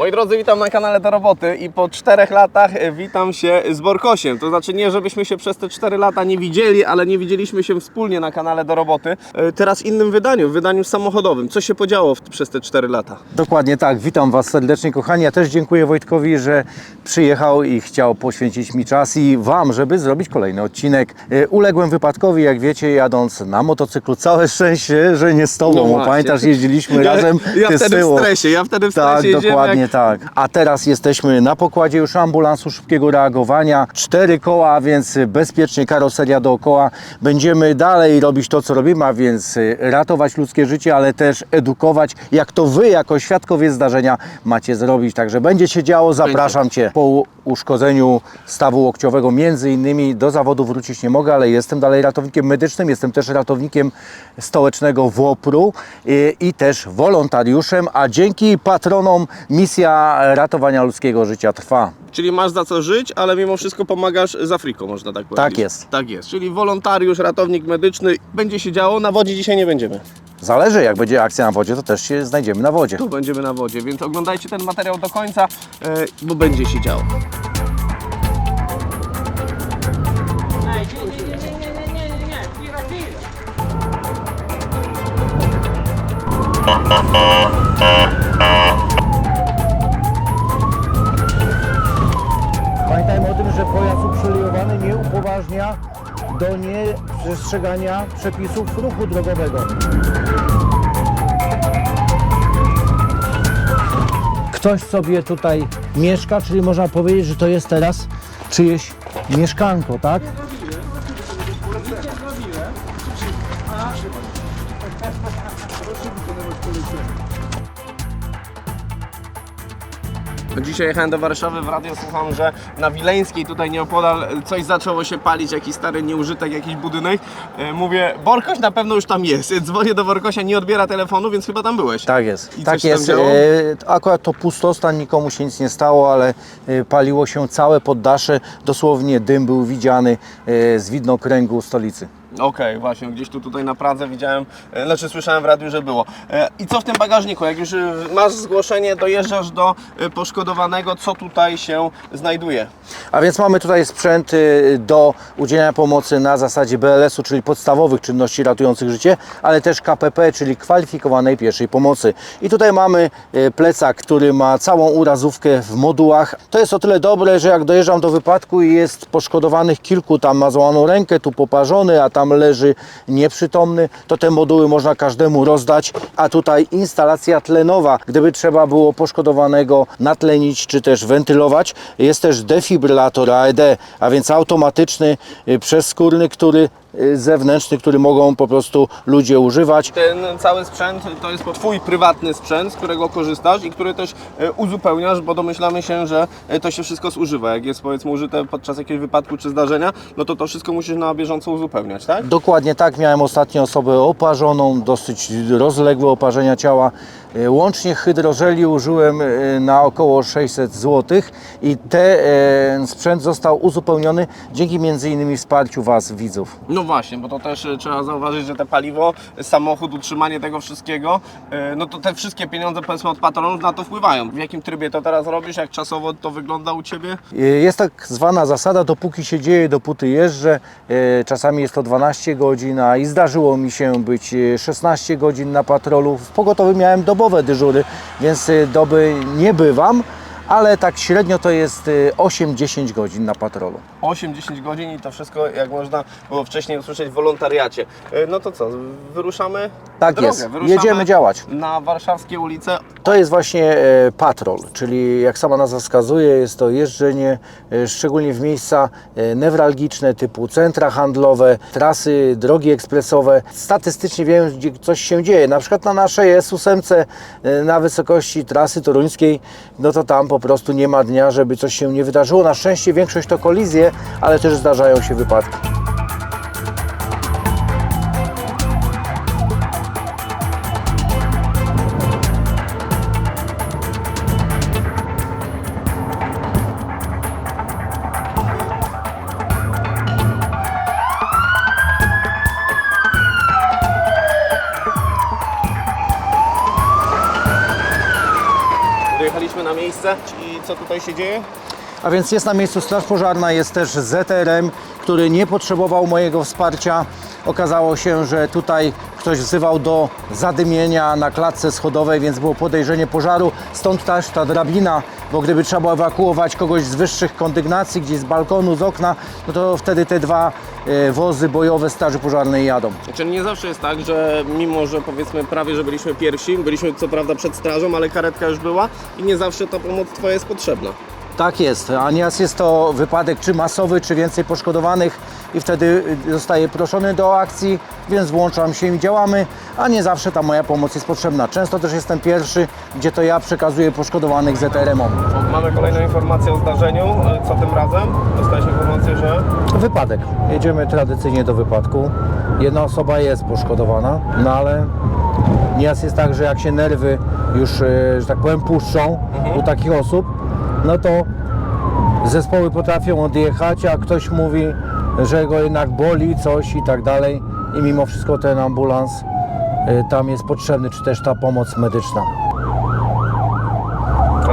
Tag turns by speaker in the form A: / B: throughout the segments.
A: Moi drodzy, witam na kanale do roboty i po czterech latach e, witam się z Borkosiem. To znaczy nie, żebyśmy się przez te cztery lata nie widzieli, ale nie widzieliśmy się wspólnie na kanale do roboty. E, Teraz w innym wydaniu, w wydaniu samochodowym. Co się podziało w, przez te cztery lata?
B: Dokładnie tak. Witam Was serdecznie, kochani. Ja też dziękuję Wojtkowi, że przyjechał i chciał poświęcić mi czas i Wam, żeby zrobić kolejny odcinek. E, Uległem wypadkowi, jak wiecie, jadąc na motocyklu. Całe szczęście, że nie z Tobą.
A: No
B: pamiętasz, jeździliśmy razem.
A: Ja wtedy w stresie, ja wtedy w stresie
B: Tak, dokładnie. Tak. A teraz jesteśmy na pokładzie już ambulansu szybkiego reagowania. Cztery koła, więc bezpiecznie karoseria dookoła. Będziemy dalej robić to, co robimy, a więc y, ratować ludzkie życie, ale też edukować, jak to Wy, jako świadkowie zdarzenia, macie zrobić. Także będzie się działo, zapraszam Cię. Po uszkodzeniu stawu łokciowego między innymi do zawodu wrócić nie mogę, ale jestem dalej ratownikiem medycznym, jestem też ratownikiem stołecznego WOPR-u i, i też wolontariuszem, a dzięki patronom misja ratowania ludzkiego życia trwa.
A: Czyli masz za co żyć, ale mimo wszystko pomagasz z Afriką, można tak powiedzieć.
B: jest.
A: Tak jest, czyli wolontariusz, ratownik medyczny. Będzie się działo, na wodzie dzisiaj nie będziemy.
B: Zależy, jak będzie akcja na wodzie, to też się znajdziemy na wodzie.
A: Tu będziemy na wodzie, więc oglądajcie ten materiał do końca, e, bo będzie się działo.
C: Nie, nie, nie, nie, nie, nie, nie, chwila, chwila.
B: Pamiętajmy o tym, że pojazd uprzeliowany nie upoważnia do nieprzestrzegania przepisów ruchu drogowego. Ktoś sobie tutaj mieszka, czyli można powiedzieć, że to jest teraz czyjeś mieszkanko, tak?
A: Jechałem do Warszawy, w radio słucham, że na Wileńskiej tutaj nieopodal coś zaczęło się palić, jakiś stary nieużytek, jakiś budynek. E, Mówię, Borkoś na pewno już tam jest. Dzwonię do Borkosia, nie odbiera telefonu, więc chyba tam byłeś.
B: Tak jest.
A: I
B: tak
A: coś tam
B: jest.
A: działo?
B: E, akurat to pustostan, nikomu się nic nie stało, ale e, paliło się całe poddasze. Dosłownie dym był widziany e, z widnokręgu stolicy.
A: Okej, właśnie, gdzieś tu tutaj na Pradze widziałem, e, znaczy słyszałem w radiu, że było. E, I co w tym bagażniku? Jak już e, masz zgłoszenie, dojeżdżasz do poszkodowanego, co tutaj się znajduje?
B: A więc mamy tutaj sprzęt do udzielenia pomocy na zasadzie BLS-u, czyli podstawowych czynności ratujących życie, ale też KPP, czyli kwalifikowanej pierwszej pomocy. I tutaj mamy plecak, który ma całą urazówkę w modułach. To jest o tyle dobre, że jak dojeżdżam do wypadku i jest poszkodowanych kilku, tam ma złamaną rękę, tu poparzony, a tam leży nieprzytomny, to te moduły można każdemu rozdać, a tutaj instalacja tlenowa, gdyby trzeba było poszkodowanego natlenić czy też wentylować. Jest też defibrylator AED, a więc automatyczny, y, przezskórny, który zewnętrzny, który mogą po prostu ludzie używać.
A: Ten cały sprzęt to jest Twój prywatny sprzęt, z którego korzystasz i który też e, uzupełniasz, bo domyślamy się, że e, to się wszystko zużywa. Jak jest powiedzmy użyte podczas jakiegoś wypadku czy zdarzenia, no to to wszystko musisz na bieżąco uzupełniać, tak?
B: Dokładnie tak, miałem ostatnio osobę oparzoną, dosyć rozległe oparzenia ciała. E, Łącznie hydrożeli użyłem e, na około 600 zł i ten sprzęt został uzupełniony dzięki między innymi wsparciu Was, widzów.
A: No właśnie, bo to też e, trzeba zauważyć, że te paliwo, samochód, utrzymanie tego wszystkiego, e, no to te wszystkie pieniądze powiedzmy od patronów na to wpływają. W jakim trybie to teraz robisz? Jak czasowo to wygląda u Ciebie?
B: Jest tak zwana zasada, dopóki się dzieje, dopóty jeżdżę. E, Czasami jest to 12 godzin, a i zdarzyło mi się być e, 16 godzin na patrolu. W pogotowiu miałem dobowe dyżury, więc e, doby nie bywam, ale tak średnio to jest e, 8-10 godzin na patrolu.
A: 8-10 godzin i to wszystko, jak można było wcześniej usłyszeć, w wolontariacie. E, No to co, wyruszamy?
B: Tak
A: drogę.
B: jest.
A: Wyruszamy
B: Jedziemy działać.
A: Na warszawskie ulice.
B: To jest właśnie e, patrol, czyli jak sama nazwa wskazuje, jest to jeżdżenie e, szczególnie w miejsca e, newralgiczne typu centra handlowe, trasy, drogi ekspresowe. Statystycznie wiem, gdzie coś się dzieje. Na przykład na naszej S8 e, na wysokości trasy toruńskiej, no to tam po prostu nie ma dnia, żeby coś się nie wydarzyło. Na szczęście większość to kolizje, ale też zdarzają się wypadki.
A: Dojechaliśmy na na miejsce. I co tutaj się dzieje?
B: A więc jest na miejscu Straż Pożarna, jest też ZRM, który nie potrzebował mojego wsparcia. Okazało się, że tutaj ktoś wzywał do zadymienia na klatce schodowej, więc było podejrzenie pożaru. Stąd też ta drabina, bo gdyby trzeba było ewakuować kogoś z wyższych kondygnacji, gdzieś z balkonu, z okna, no to wtedy te dwa e, wozy bojowe Straży Pożarnej jadą.
A: Znaczy nie zawsze jest tak, że mimo, że powiedzmy prawie, że byliśmy pierwsi, byliśmy co prawda przed strażą, ale karetka już była i nie zawsze ta pomoc Twoja jest potrzebna.
B: Tak jest, a nieraz jest to wypadek czy masowy, czy więcej poszkodowanych i wtedy zostaje proszony do akcji, więc włączam się i działamy, a nie zawsze ta moja pomoc jest potrzebna. Często też jestem pierwszy, gdzie to ja przekazuję poszkodowanych ZRM-om.
A: Mamy kolejną informację o zdarzeniu. Co tym razem? Dostaliśmy informację, że
B: Wypadek. Jedziemy tradycyjnie do wypadku. Jedna osoba jest poszkodowana, no ale nieraz jest tak, że jak się nerwy już, e, że tak powiem, puszczą u takich osób, no to zespoły potrafią odjechać, a ktoś mówi, że go jednak boli coś i tak dalej i mimo wszystko ten ambulans e, tam jest potrzebny, czy też ta pomoc medyczna.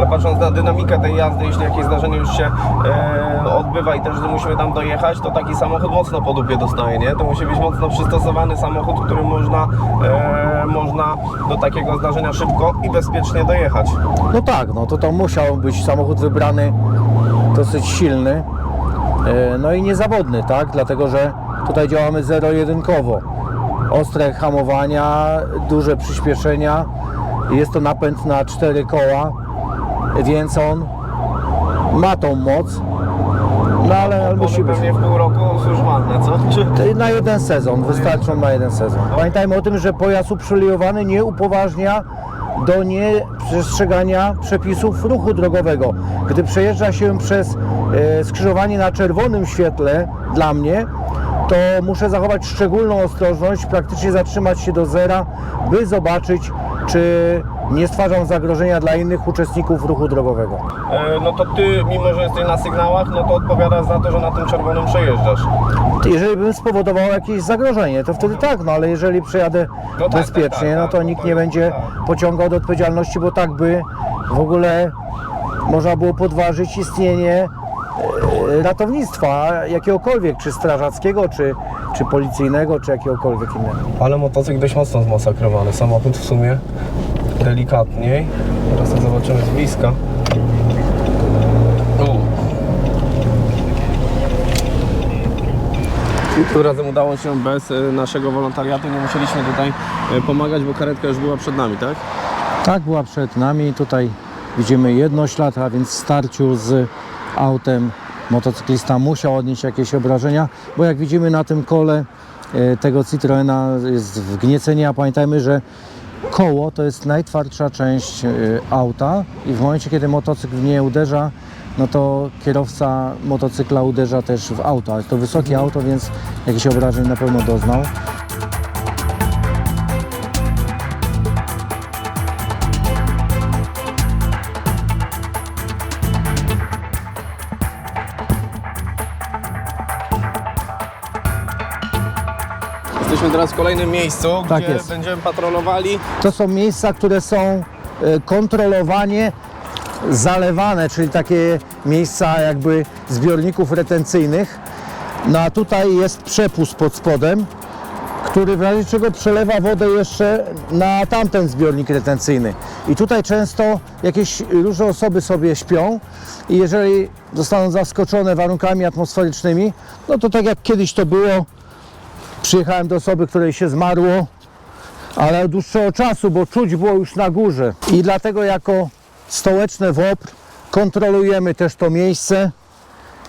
A: Patrząc na dynamikę tej jazdy, jeśli jakieś zdarzenie już się e, odbywa i też musimy tam dojechać, to taki samochód mocno po dupie dostaje, nie? To musi być mocno przystosowany samochód, którym można, e, można do takiego zdarzenia szybko i bezpiecznie dojechać.
B: No tak, no to to musiał być samochód wybrany dosyć silny, e, no i niezawodny, tak? Dlatego, że tutaj działamy zero-jedynkowo. Ostre hamowania, duże przyspieszenia, jest to napęd na cztery koła, więc on ma tą moc, no ale
A: One
B: musi być.
A: pewnie w pół roku służbalne, co? Czy...
B: Na jeden sezon, wystarczą na jeden sezon. Pamiętajmy o tym, że pojazd uprzywilejowany nie upoważnia do nieprzestrzegania przepisów ruchu drogowego. Gdy przejeżdża się przez e, skrzyżowanie na czerwonym świetle dla mnie, to muszę zachować szczególną ostrożność, praktycznie zatrzymać się do zera, by zobaczyć, czy nie stwarzam zagrożenia dla innych uczestników ruchu drogowego.
A: E, no to ty, mimo że jesteś na sygnałach, no to odpowiadasz za to, że na tym czerwonym przejeżdżasz.
B: Jeżeli bym spowodował jakieś zagrożenie, to wtedy tak, no ale jeżeli przejadę
A: No tak,
B: bezpiecznie,
A: tak, tak,
B: no to
A: tak,
B: nikt
A: to
B: nie
A: jest-
B: będzie
A: tak.
B: pociągał do odpowiedzialności, bo tak by w ogóle można było podważyć istnienie e, ratownictwa jakiegokolwiek, czy strażackiego, czy, czy policyjnego, czy jakiegokolwiek innego.
A: Ale motocykl dość mocno zmasakrowany. Samochód w sumie delikatniej. Teraz to zobaczymy z bliska. U. I tym razem udało się bez e, naszego wolontariatu. Nie musieliśmy tutaj e, pomagać, bo karetka już była przed nami, tak?
B: Tak była przed nami. Tutaj widzimy jednoślad, a więc w starciu z autem motocyklista musiał odnieść jakieś obrażenia, bo jak widzimy na tym kole e, tego Citroena jest wgniecenie, a pamiętajmy, że koło to jest najtwardsza część e, auta i w momencie, kiedy motocykl w nie uderza, no to kierowca motocykla uderza też w auto. Ale to wysokie auto, więc jakichś obrażeń na pewno doznał.
A: Jesteśmy teraz w kolejnym miejscu,
B: Tak
A: gdzie
B: jest.
A: będziemy patrolowali.
B: To są miejsca, które są e, kontrolowanie, zalewane, czyli takie miejsca jakby zbiorników retencyjnych. No a tutaj jest przepust pod spodem, który w razie czego przelewa wodę jeszcze na tamten zbiornik retencyjny. I tutaj często jakieś różne osoby sobie śpią i jeżeli zostaną zaskoczone warunkami atmosferycznymi, no to tak jak kiedyś to było, przyjechałem do osoby, której się zmarło, ale od dłuższego czasu, bo czuć było już na górze. I dlatego jako stołeczne WOPR kontrolujemy też to miejsce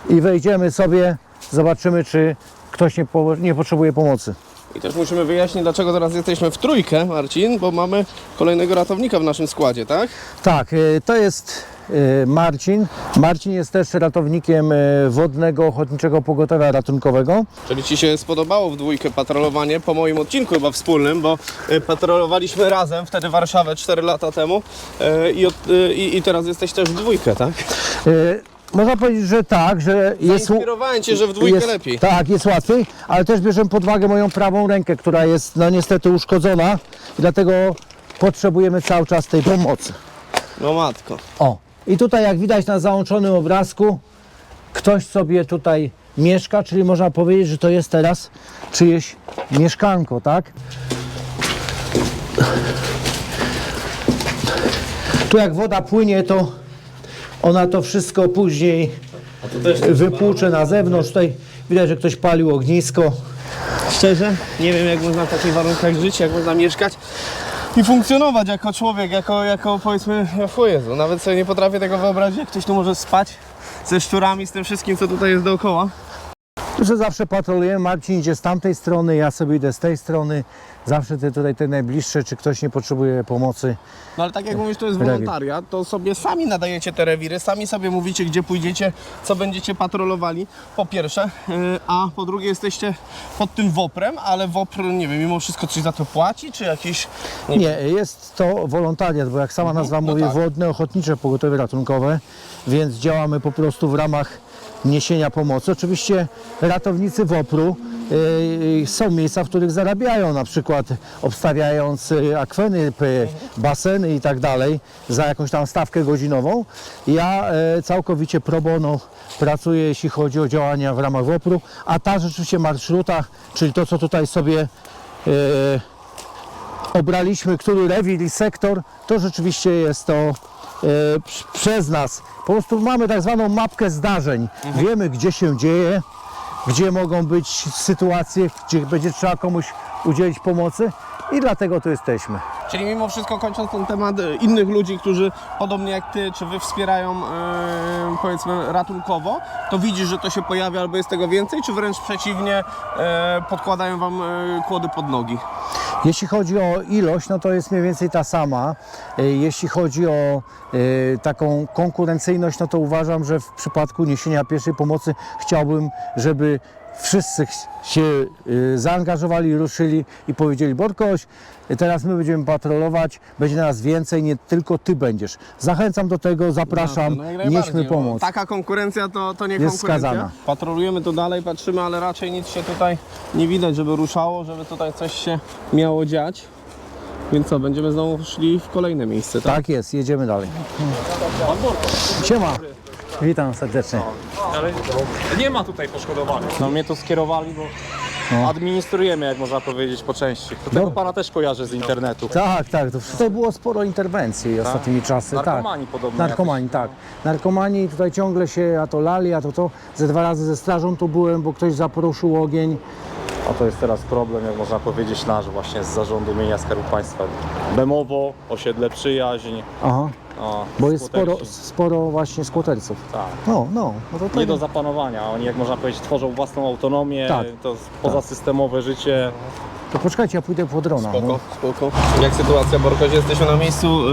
B: i wejdziemy sobie, zobaczymy czy ktoś nie, po, nie potrzebuje pomocy.
A: I też musimy wyjaśnić, dlaczego teraz jesteśmy w trójkę, Marcin, bo mamy kolejnego ratownika w naszym składzie, tak?
B: Tak, y, to jest Marcin. Marcin jest też ratownikiem y, Wodnego Ochotniczego Pogotowia Ratunkowego.
A: Czyli Ci się spodobało w dwójkę patrolowanie po moim odcinku chyba wspólnym, bo y, patrolowaliśmy razem wtedy Warszawę 4 lata temu i, od, i, i teraz jesteś też w dwójkę, tak?
B: Y, Można powiedzieć, że tak, że jest...
A: Zainspirowałem Cię, że w dwójkę
B: jest,
A: lepiej.
B: Tak, jest łatwiej, ale też bierzemy pod uwagę moją prawą rękę, która jest no niestety uszkodzona i dlatego potrzebujemy cały czas tej pomocy.
A: No matko.
B: O, I tutaj jak widać na załączonym obrazku, ktoś sobie tutaj mieszka, czyli można powiedzieć, że to jest teraz czyjeś mieszkanko, tak? Tu jak woda płynie, to ona to wszystko później wypłucze na zewnątrz. Tutaj widać, że ktoś palił ognisko.
A: Szczerze, nie wiem jak można w takich warunkach żyć, jak można mieszkać i funkcjonować jako człowiek, jako, jako powiedzmy, o Jezu, nawet sobie nie potrafię tego wyobrazić, jak ktoś tu może spać ze szczurami, z tym wszystkim, co tutaj jest dookoła.
B: Że zawsze patroluję. Marcin idzie z tamtej strony, ja sobie idę z tej strony. Zawsze te tutaj te najbliższe, czy ktoś nie potrzebuje pomocy.
A: No ale tak jak mówisz, to jest wolontariat, to sobie sami nadajecie te rewiry, sami sobie mówicie, gdzie pójdziecie, co będziecie patrolowali, po pierwsze, yy, a po drugie jesteście pod tym WOPR-em, ale WOPR, nie wiem, mimo wszystko coś za to płaci, czy jakiś...
B: Nie, jest to wolontariat, bo jak sama nazwa
A: no
B: mówi,
A: tak.
B: wodne ochotnicze pogotowie ratunkowe, więc działamy po prostu w ramach niesienia pomocy. Oczywiście ratownicy WOPR-u yy, są miejsca, w których zarabiają, na przykład obstawiając yy, akweny, baseny i tak dalej za jakąś tam stawkę godzinową. Ja całkowicie pro bono pracuję, jeśli chodzi o działania w ramach WOPR-u, a ta rzeczywiście marszruta, czyli to, co tutaj sobie obraliśmy, który rewir i sektor, to rzeczywiście jest to e, przez nas. Po prostu mamy tak zwaną mapkę zdarzeń. Wiemy, gdzie się dzieje, gdzie mogą być sytuacje, gdzie będzie trzeba komuś udzielić pomocy i dlatego tu jesteśmy.
A: Czyli mimo wszystko kończąc ten temat e, innych ludzi, którzy podobnie jak ty, czy wy wspierają e, powiedzmy ratunkowo, to widzisz, że to się pojawia albo jest tego więcej, czy wręcz przeciwnie e, podkładają wam e, kłody pod nogi?
B: Jeśli chodzi o ilość, no to jest mniej więcej ta sama. Jeśli chodzi o e, taką konkurencyjność, no to uważam, że w przypadku niesienia pierwszej pomocy chciałbym, żeby wszyscy się e, zaangażowali, ruszyli i powiedzieli Borkoś, teraz my będziemy patrolować, będzie nas więcej, nie tylko ty będziesz. Zachęcam do tego, zapraszam,
A: No, najbardziej,
B: nieśmy pomoc.
A: Taka konkurencja to, to nie
B: Jest
A: konkurencja.
B: skazana.
A: Patrolujemy to dalej, patrzymy, ale raczej nic się tutaj nie widać, żeby ruszało, żeby tutaj coś się miało dziać. Więc co, będziemy znowu szli w kolejne miejsce, tak?
B: Tak jest, jedziemy dalej. Siema, witam serdecznie.
D: Ale nie ma tutaj poszkodowanych. No mnie to skierowali, bo
B: No.
D: administrujemy, jak można powiedzieć, po części. To tego
B: No.
D: pana też kojarzę z internetu.
B: Tak, tak. To tutaj było sporo interwencji ostatnimi czasy.
D: Narkomani
B: tak.
D: podobno
B: Narkomani, tak. Narkomani tutaj ciągle się, a to lali, a to to. Ze dwa razy ze strażą tu byłem, bo ktoś zaporuszył ogień.
D: A to jest teraz problem, jak można powiedzieć, nasz właśnie z zarządu mienia Skarbu Państwa. Bemowo, osiedle Przyjaźń.
B: Aha,
D: O,
B: bo jest sporo, sporo właśnie skłoterców.
D: Tak.
B: No, no, no to
D: Nie
B: tak.
D: do zapanowania. Oni, jak można powiedzieć, tworzą własną autonomię,
B: Tak.
D: to pozasystemowe życie.
B: To poczekajcie, ja pójdę po drona.
A: Spoko,
B: No.
A: spoko. Jak sytuacja, Borkoś? Jesteśmy na miejscu y,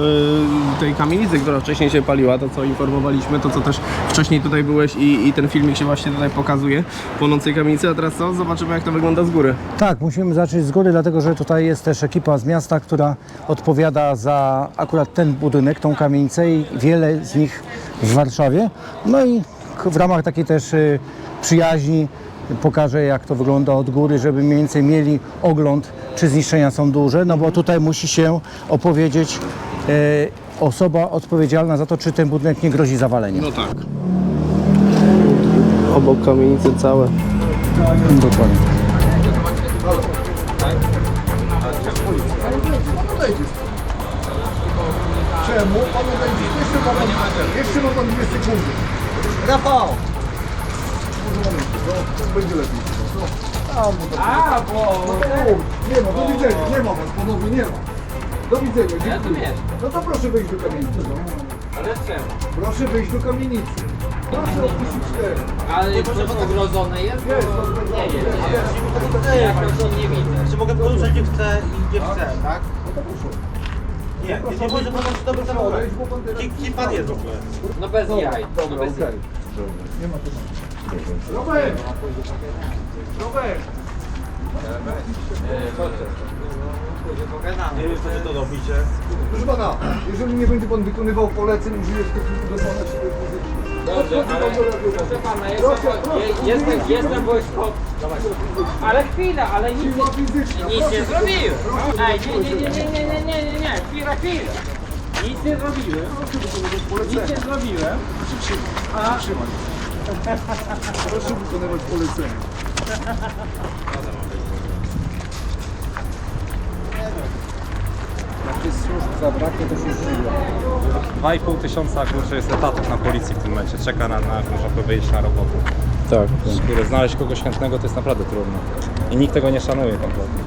A: tej kamienicy, która wcześniej się paliła, to co informowaliśmy, to co też wcześniej tutaj byłeś i, i ten filmik się właśnie tutaj pokazuje, płonącej kamienicy, a teraz co? Zobaczymy jak to wygląda z góry.
B: Tak, musimy zacząć z góry, dlatego że tutaj jest też ekipa z miasta, która odpowiada za akurat ten budynek, tą kamienicę i wiele z nich w Warszawie. No i w ramach takiej też y, przyjaźni pokażę jak to wygląda od góry, żeby mniej więcej mieli ogląd, czy zniszczenia są duże, no bo tutaj musi się opowiedzieć y, osoba odpowiedzialna za to, czy ten budynek nie grozi zawaleniem.
A: No tak. Obok kamienicy całe.
B: Dokładnie.
E: Czemu? Panu będzie jeszcze ma pan, jeszcze ma pan dwie sekundy. Rafał! No, będzie lepiej. No, a, bo to...
C: A, bo...
E: No, nie ma, do widzenia, nie ma pan, panowie, nie ma. Do widzenia,
C: Ja tu
E: dziękuję. No to proszę wejść do kamienicy, no.
C: Ale czemu?
E: Proszę wejść do kamienicy. Proszę odpuścić cztery.
C: Ale to ogrodzone jest?
E: Jest,
C: Bo-
E: ogrodzone.
C: Nie wiem. Ja to nie widzę.
F: Czy mogę poruszać gdzie chcę i gdzie chcę, tak?
E: No to proszę.
F: Nie, nie, nie może dobrze zachować.
E: Odejść, bo pan
F: jest w ogóle?
C: No bez jaj. No
E: Dobra,
C: bez jaj.
E: Nie ma tematu. Robert! Robert!
F: Nie wiem, co wy to robicie.
E: Proszę pana, jeżeli nie będzie pan wykonywał poleceń, użyję w stosunku do pana siły fizycznej.
C: Dobrze, ale proszę pana, jestem, je- jestem, jestem wojskowy. Ale chwila, ale nic, nic nie zrobiłem. Ej, nie, nie, nie, nie, nie, nie, nie, nie, chwila, chwila. Nic nie zrobiłem. Nic nie zrobiłem.
E: Trzymaj. Proszę wykonywać polecenie.
G: Jak jest służb zabraknie, to się zdziwię.
D: 2,5 tysiąca kurczę jest etatów na policji w tym momencie. Czeka na, na można powiedzieć, na robotę.
G: Tak.
D: Kurde, znaleźć kogoś chętnego to jest naprawdę trudno. I nikt tego nie szanuje kompletnie.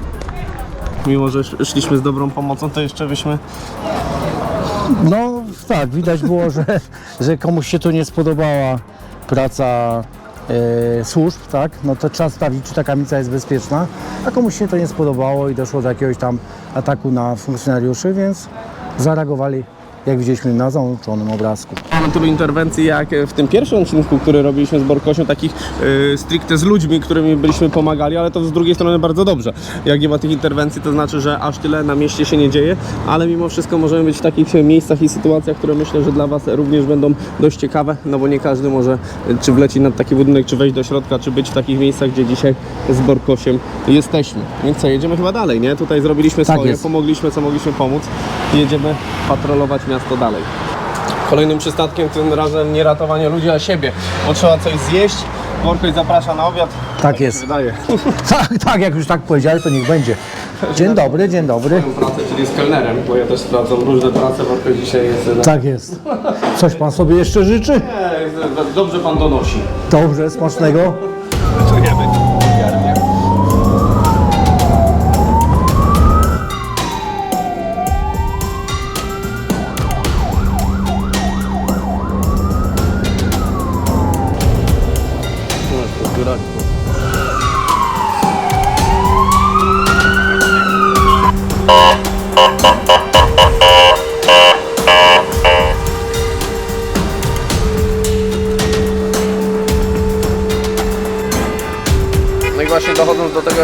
A: Mimo, że sz- szliśmy z dobrą pomocą, to jeszcze byśmy
G: No tak, widać było, że, że komuś się tu nie spodobała praca e, służb, tak? No to trzeba sprawdzić, czy ta kamica jest bezpieczna, a komuś się to nie spodobało i doszło do jakiegoś tam ataku na funkcjonariuszy, więc zareagowali, jak widzieliśmy na załączonym obrazku.
A: mamy tylu interwencji jak w tym pierwszym odcinku, który robiliśmy z Borkosią, takich y, stricte z ludźmi, którymi byliśmy pomagali, ale to z drugiej strony bardzo dobrze. Jak nie ma tych interwencji, to znaczy, że aż tyle na mieście się nie dzieje, ale mimo wszystko możemy być w takich miejscach i sytuacjach, które myślę, że dla Was również będą dość ciekawe, no bo nie każdy może y, czy wlecieć na taki budynek, czy wejść do środka, czy być w takich miejscach, gdzie dzisiaj z Borkosiem jesteśmy. Więc co, jedziemy chyba dalej, nie? Tutaj zrobiliśmy
G: Tak
A: swoje,
G: jest.
A: pomogliśmy, co mogliśmy pomóc. Jedziemy patrolować miasto dalej. Kolejnym przystatkiem tym razem nie ratowanie ludzi, a siebie, bo trzeba coś zjeść. Borkoś zaprasza na obiad.
G: Tak jest.
A: Wydaje.
G: Tak, tak, jak już tak powiedzieli, to niech będzie. Dzień dobry, dzień dobry.
A: Pracę, czyli z kelnerem, bo ja też sprawdzam różne prace, Borkoś dzisiaj jest... Na...
G: Tak jest. Coś pan sobie jeszcze życzy?
A: Nie, Dobrze pan donosi.
G: Dobrze, smacznego.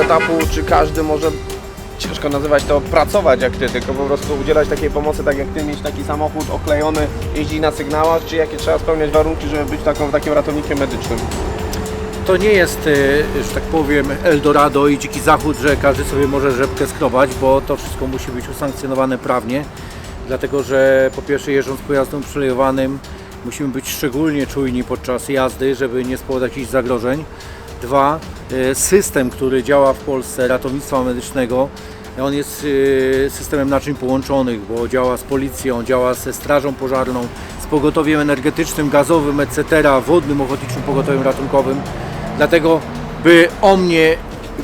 A: Etapu, czy każdy może, ciężko nazywać to pracować jak ty, tylko po prostu udzielać takiej pomocy, tak jak ty, mieć taki samochód oklejony, jeździć na sygnałach, czy jakie trzeba spełniać warunki, żeby być taką, takim ratownikiem medycznym?
B: To nie jest, e, że tak powiem, Eldorado i dziki zachód, że każdy sobie może rzepkę skrobać, bo to wszystko musi być usankcjonowane prawnie. Dlatego, że po pierwsze jeżdżąc pojazdem przylejowanym musimy być szczególnie czujni podczas jazdy, żeby nie spowodować jakichś zagrożeń. Dwa, e, system, który działa w Polsce ratownictwa medycznego, on jest e, systemem naczyń połączonych, bo działa z policją, działa ze strażą pożarną, z pogotowiem energetycznym, gazowym, etc., wodnym, ochotniczym pogotowiem ratunkowym. Dlatego, by o mnie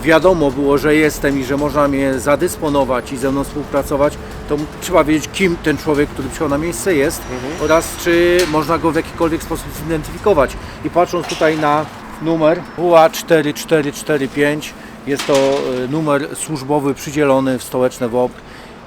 B: wiadomo było, że jestem i że można mnie zadysponować i ze mną współpracować, to trzeba wiedzieć, kim ten człowiek, który przyjechał na miejsce jest oraz czy można go w jakikolwiek sposób zidentyfikować. I patrząc tutaj na numer UA4445, jest to e, numer służbowy przydzielony w stołeczne WOP.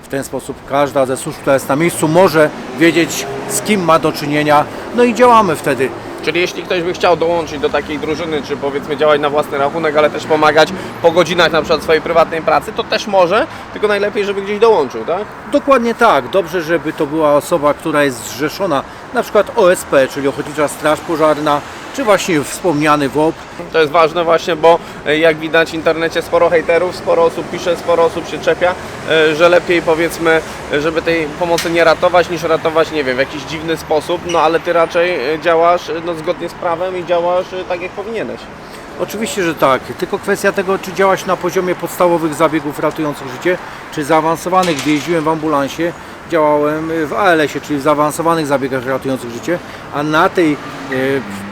B: W ten sposób każda ze służb, która jest na miejscu, może wiedzieć, z kim ma do czynienia. No i działamy wtedy.
A: Czyli jeśli ktoś by chciał dołączyć do takiej drużyny, czy powiedzmy działać na własny rachunek, ale też pomagać po godzinach na przykład swojej prywatnej pracy, to też może, tylko najlepiej, żeby gdzieś dołączył, tak?
B: Dokładnie tak. Dobrze, żeby to była osoba, która jest zrzeszona, na przykład OSP, czyli Ochotnicza Straż Pożarna, czy właśnie wspomniany WOP.
A: To jest ważne właśnie, bo e, jak widać w internecie sporo hejterów, sporo osób pisze, sporo osób się czepia, e, że lepiej powiedzmy, żeby tej pomocy nie ratować, niż ratować, nie wiem, w jakiś dziwny sposób, no ale ty raczej e, działasz no, zgodnie z prawem i działasz tak jak powinieneś.
B: Oczywiście, że tak. Tylko kwestia tego, czy działać na poziomie podstawowych zabiegów ratujących życie, czy zaawansowanych. Gdy jeździłem w ambulansie, działałem w ALS-ie, czyli w zaawansowanych zabiegach ratujących życie, a na tej e,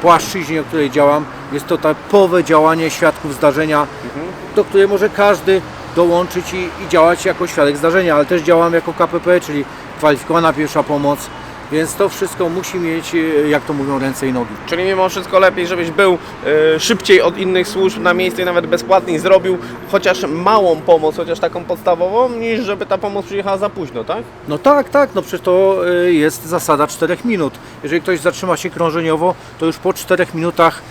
B: płaszczyźnie, o której działam, jest to typowe działanie świadków zdarzenia, do której może każdy dołączyć i, i działać jako świadek zdarzenia, ale też działam jako KPP, czyli kwalifikowana pierwsza pomoc, więc to wszystko musi mieć, e, jak to mówią, ręce i nogi.
A: Czyli mimo wszystko lepiej, żebyś był e, szybciej od innych służb na miejscu i nawet bezpłatnie zrobił chociaż małą pomoc, chociaż taką podstawową, niż żeby ta pomoc przyjechała za późno, tak?
B: No tak, tak, no przecież to y, jest zasada 4 minut. Jeżeli ktoś zatrzyma się krążeniowo, to już po 4 minutach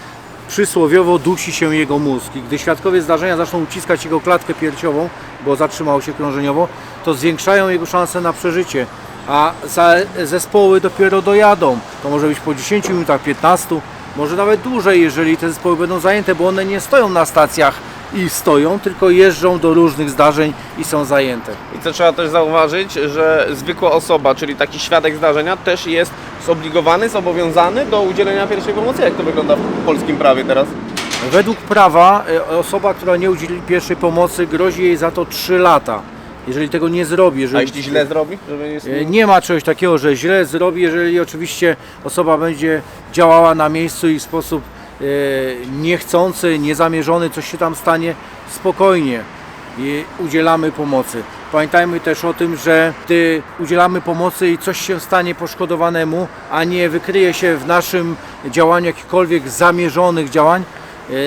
B: przysłowiowo dusi się jego mózg. I gdy świadkowie zdarzenia zaczną uciskać jego klatkę piersiową, bo zatrzymał się krążeniowo, to zwiększają jego szanse na przeżycie. A zespoły dopiero dojadą. To może być po 10 minutach, 15, może nawet dłużej, jeżeli te zespoły będą zajęte, bo one nie stoją na stacjach
H: i stoją, tylko jeżdżą do różnych zdarzeń i są zajęte.
A: I co trzeba też zauważyć, że zwykła osoba, czyli taki świadek zdarzenia, też jest zobligowany, zobowiązany do udzielenia pierwszej pomocy. Jak to wygląda w polskim prawie teraz?
H: Według prawa e, osoba, która nie udzieli pierwszej pomocy, grozi jej za to 3 lata. Jeżeli tego nie zrobi,
A: A
H: jeżeli
A: jeśli źle zrobi? Żeby nie...
H: E, Nie ma czegoś takiego, że źle zrobi, jeżeli oczywiście osoba będzie działała na miejscu i w sposób e, niechcący, niezamierzony, coś się tam stanie, spokojnie i udzielamy pomocy. Pamiętajmy też o tym, że gdy udzielamy pomocy i coś się stanie poszkodowanemu, a nie wykryje się w naszym działaniu jakichkolwiek zamierzonych działań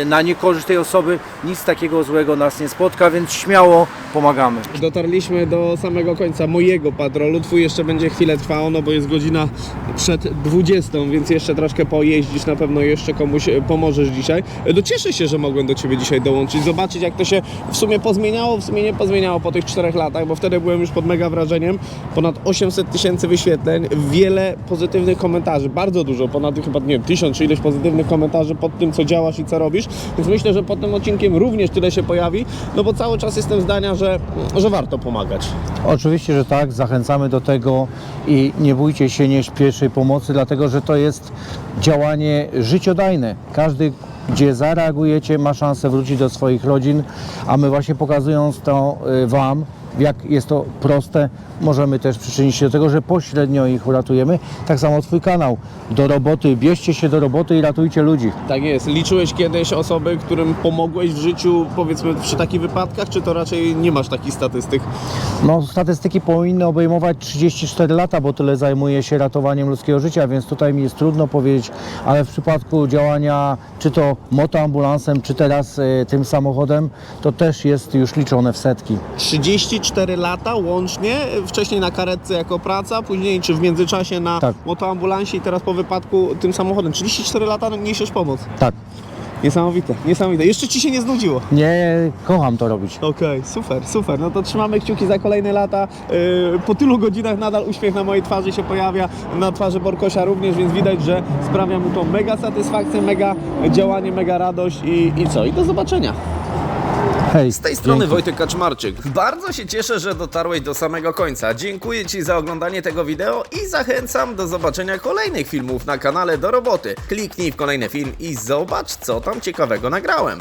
H: na niekorzyść tej osoby, nic takiego złego nas nie spotka, więc śmiało pomagamy.
A: Dotarliśmy do samego końca mojego patrolu. Twój jeszcze będzie chwilę trwał, no bo jest godzina przed 20, więc jeszcze troszkę pojeździsz, na pewno jeszcze komuś e, pomożesz dzisiaj. E, No cieszę się, że mogłem do Ciebie dzisiaj dołączyć, zobaczyć jak to się w sumie pozmieniało, w sumie nie pozmieniało po tych czterech latach, bo wtedy byłem już pod mega wrażeniem. Ponad 800 tysięcy wyświetleń, wiele pozytywnych komentarzy, bardzo dużo, ponad chyba, nie wiem, tysiąc czy ileś pozytywnych komentarzy pod tym, co działasz i co robisz, więc myślę, że pod tym odcinkiem również tyle się pojawi, no bo cały czas jestem zdania, że, że warto pomagać.
B: Oczywiście, że tak, zachęcamy do tego i nie bójcie się nieść pierwszej pomocy, dlatego że to jest działanie życiodajne. Każdy, gdzie zareagujecie, ma szansę wrócić do swoich rodzin, a my właśnie pokazując to y, Wam, jak jest to proste, możemy też przyczynić się do tego, że pośrednio ich uratujemy. Tak samo Twój kanał. Do roboty, bierzcie się do roboty i ratujcie ludzi.
A: Tak jest. Liczyłeś kiedyś osoby, którym pomogłeś w życiu, powiedzmy, przy takich wypadkach, czy to raczej nie masz takich statystyk?
B: No, statystyki powinny obejmować 34 lata, bo tyle zajmuje się ratowaniem ludzkiego życia, więc tutaj mi jest trudno powiedzieć, ale w przypadku działania czy to motoambulansem, czy teraz y, tym samochodem, to też jest już liczone w setki.
A: 34 lata łącznie, wcześniej na karetce jako praca, później czy w międzyczasie na
B: Tak.
A: motoambulansie i teraz po wypadku tym samochodem. 34 lata niesiesz pomoc.
B: Tak.
A: Niesamowite, niesamowite. Jeszcze Ci się nie znudziło.
B: Nie kocham to robić.
A: Okej, super, super. No to trzymamy kciuki za kolejne lata. Yy, po tylu godzinach nadal uśmiech na mojej twarzy się pojawia, na twarzy Borkosia również, więc widać, że sprawia mu to mega satysfakcję, mega działanie, mega radość i, i co? I do zobaczenia.
B: Hej,
A: Z tej strony
B: dzięki.
A: Wojtek Kaczmarczyk. Bardzo się cieszę, że dotarłeś do samego końca. Dziękuję Ci za oglądanie tego wideo i zachęcam do zobaczenia kolejnych filmów na kanale Do Roboty. Kliknij w kolejny film i zobacz, co tam ciekawego nagrałem.